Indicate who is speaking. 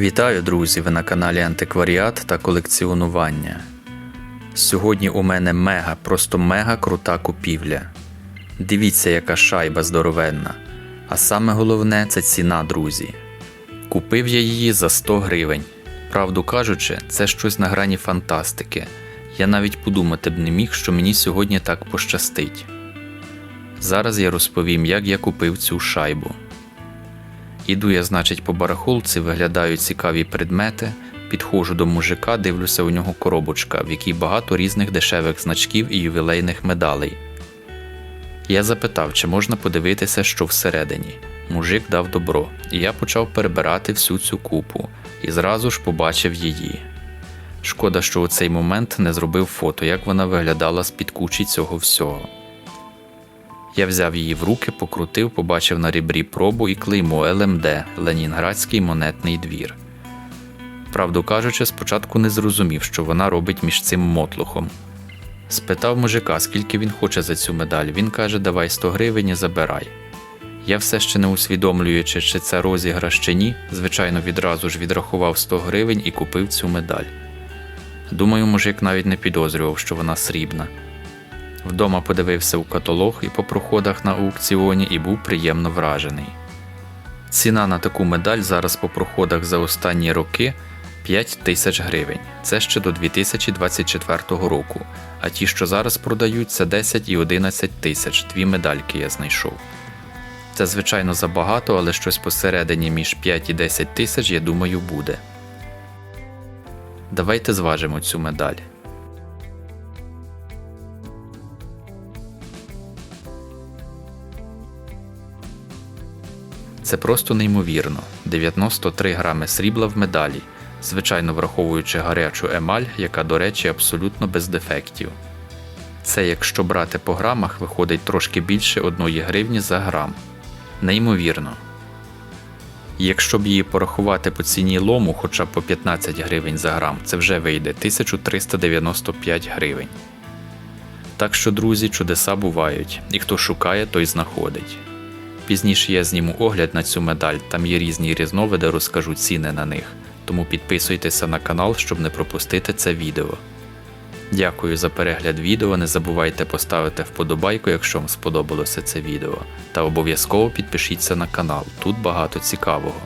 Speaker 1: Вітаю, друзі! Ви на каналі Антикваріат та колекціонування. Сьогодні у мене мега, просто мега крута купівля. Дивіться, яка шайба здоровенна. А саме головне це ціна, друзі. Купив я її за 100 гривень. Правду кажучи, це щось на грані фантастики. Я навіть подумати б не міг, що мені сьогодні так пощастить. Зараз я розповім, як я купив цю шайбу. Іду я, значить, по барахолці, виглядаю цікаві предмети, підходжу до мужика, дивлюся у нього коробочка, в якій багато різних дешевих значків і ювілейних медалей. Я запитав, чи можна подивитися, що всередині. Мужик дав добро, і я почав перебирати всю цю купу і зразу ж побачив її. Шкода, що у цей момент не зробив фото, як вона виглядала з-під кучі цього всього. Я взяв її в руки, покрутив, побачив на ребрі пробу і клеймо ЛМД Ленінградський монетний двір. Правду кажучи, спочатку не зрозумів, що вона робить між цим мотлухом. Спитав мужика, скільки він хоче за цю медаль. Він каже, давай 100 гривень і забирай. Я все ще не усвідомлюючи, чи це розіграш чи ні, звичайно, відразу ж відрахував 100 гривень і купив цю медаль. Думаю, мужик навіть не підозрював, що вона срібна. Вдома подивився у каталог і по проходах на аукціоні і був приємно вражений. Ціна на таку медаль зараз по проходах за останні роки 5 тисяч гривень. Це ще до 2024 року. А ті, що зараз продають, це 10 і 11 тисяч. Дві медальки я знайшов. Це, звичайно, забагато, але щось посередині між 5 і 10 тисяч, я думаю, буде. Давайте зважимо цю медаль. Це просто неймовірно. 93 грами срібла в медалі, звичайно враховуючи гарячу емаль, яка, до речі, абсолютно без дефектів. Це, якщо брати по грамах, виходить трошки більше 1 гривні за грам. Неймовірно. Якщо б її порахувати по ціні лому хоча б по 15 гривень за грам, це вже вийде 1395 гривень. Так що, друзі, чудеса бувають, і хто шукає, той знаходить. Пізніше я зніму огляд на цю медаль, там є різні різновиди, розкажу ціни на них. Тому підписуйтеся на канал, щоб не пропустити це відео. Дякую за перегляд відео. Не забувайте поставити вподобайку, якщо вам сподобалося це відео. Та обов'язково підпишіться на канал, тут багато цікавого.